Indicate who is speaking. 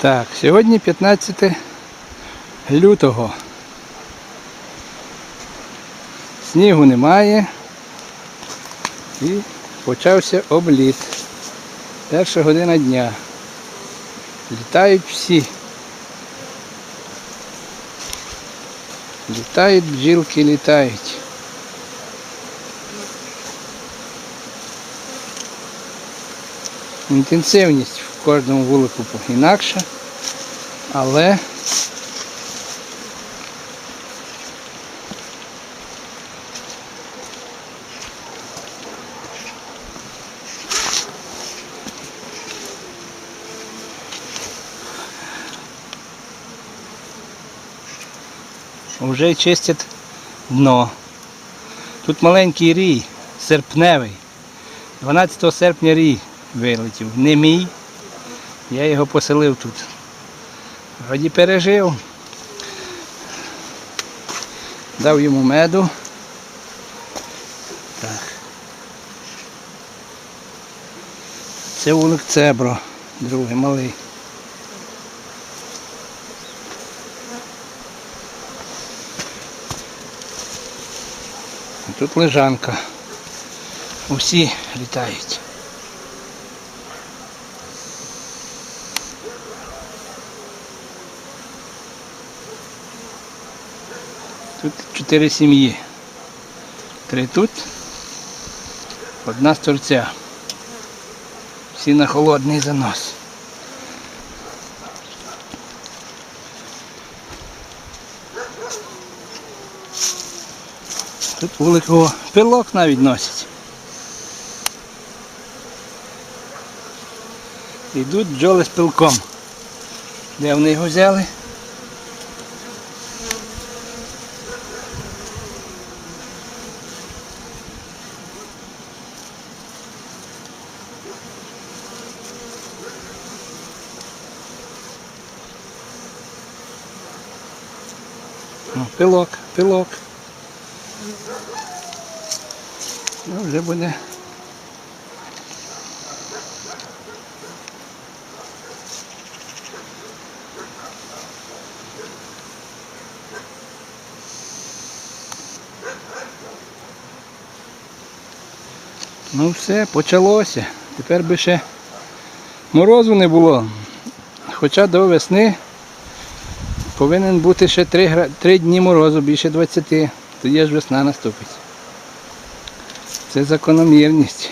Speaker 1: Так, сьогодні 15 лютого. Снігу немає. І почався обліт. Перша година дня. Літають всі. Літають бджілки, літають. Інтенсивність кожному вулику інакша, але вже чистять дно. Тут маленький рій, серпневий. 12 серпня рій вилетів. Не мій. Я його поселив тут. Вроді пережив. Дав йому меду. Так. Це вулик Цебро, другий малий. Тут лежанка. Усі літають. Тут чотири сім'ї. Три тут, одна з торця. Всі на холодний занос. Тут великого пилок навіть носять. Йдуть бджоли з пилком. Де вони його взяли? О, пилок, пилок. Ну, вже буде. Ну все, почалося. Тепер би ще морозу не було. Хоча до весни повинен бути ще 3, 3 дні морозу, більше 20. Тоді ж весна наступить. Це закономірність.